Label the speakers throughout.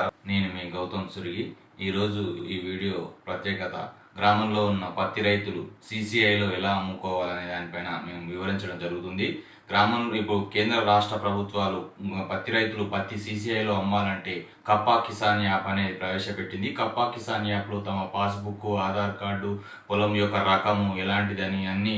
Speaker 1: నేను మీ గౌతమ్ సురిగి. ఈరోజు ఈ వీడియో ప్రత్యేకత. గ్రామంలో ఉన్న పత్తి రైతులు సీసీఐలో ఎలా అమ్ముకోవాలనే దానిపైన మేము వివరించడం జరుగుతుంది. గ్రామంలో ఇప్పుడు కేంద్ర రాష్ట్ర ప్రభుత్వాలు పత్తి రైతులు పత్తి సీసీఐలో అమ్మాలంటే కప్పా కిసాన్ యాప్ అనేది ప్రవేశపెట్టింది. కప్పా కిసాన్ యాప్లో తమ పాస్బుక్ ఆధార్ కార్డు పొలం యొక్క రకము ఎలాంటిదని అన్ని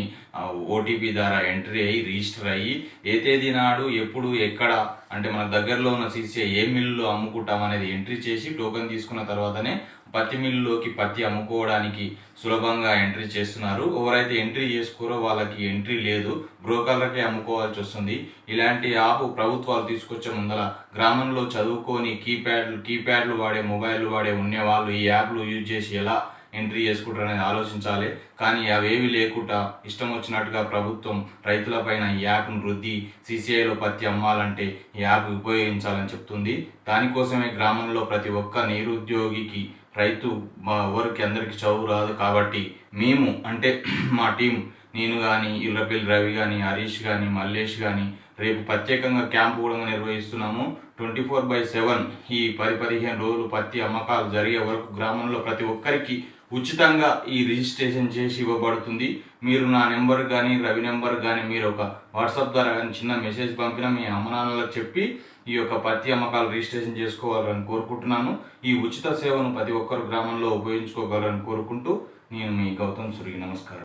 Speaker 1: ఓటీపీ ద్వారా ఎంట్రీ అయ్యి రిజిస్టర్ అయ్యి ఏ తేదీ నాడు ఎప్పుడు ఎక్కడ అంటే మన దగ్గరలో ఉన్న సీసీఐ ఏ మిల్లులో అమ్ముకుంటాం అనేది ఎంట్రీ చేసి టోకెన్ తీసుకున్న తర్వాతనే పత్తి మిల్లులోకి పత్తి అమ్ముకోవడానికి సులభంగా ఎంట్రీ చేస్తున్నారు. ఎవరైతే ఎంట్రీ చేసుకోరో వాళ్ళకి ఎంట్రీ లేదు. బ్రోకర్లకే అమ్ముకోవాల్సి వస్తుంది. ఇలాంటి యాప్ ప్రభుత్వాలు తీసుకొచ్చే ముందర గ్రామంలో చదువుకొని కీప్యాడ్లు కీప్యాడ్లు వాడే మొబైల్ వాడే ఉండేవాళ్ళు ఈ యాప్లు యూజ్ చేసి ఎలా ఎంట్రీ చేసుకుంటారు అనేది ఆలోచించాలి. కానీ అవేవి లేకుండా ఇష్టం వచ్చినట్టుగా ప్రభుత్వం రైతులపైన ఈ యాప్ను రుద్ది సీసీఐలో పత్తి అమ్మాలంటే ఈ యాప్ ఉపయోగించాలని చెప్తుంది. దానికోసమే గ్రామంలో ప్రతి ఒక్క నిరుద్యోగికి రైతు మా ఊరికి అందరికీ చదువు రాదు కాబట్టి మేము అంటే మా టీం నేను కానీ ఇళ్ళపల్లి రవి కానీ హరీష్ కానీ మల్లేష్ కానీ రేపు ప్రత్యేకంగా క్యాంపు కూడా నిర్వహిస్తున్నాము. ట్వంటీ ఫోర్ బై సెవెన్ ఈ పది పదిహేను రోజులు పత్తి అమ్మకాలు జరిగే వరకు గ్రామంలో ప్రతి ఒక్కరికి ఉచితంగా ఈ రిజిస్ట్రేషన్ చేసి ఇవ్వబడుతుంది. మీరు నా నెంబర్ కానీ రవి నెంబర్ కానీ మీరు ఒక వాట్సాప్ ద్వారా కానీ చిన్న మెసేజ్ పంపిన మీ అమ్మ నాన్నలకు చెప్పి ఈ యొక్క పత్తి అమ్మకాలు రిజిస్ట్రేషన్ చేసుకోవాలని కోరుకుంటున్నాను. ఈ ఉచిత సేవను ప్రతి ఒక్కరు గ్రామంలో ఉపయోగించుకోగలరని కోరుకుంటూ నేను మీ గౌతమ్ సురి నమస్కారం.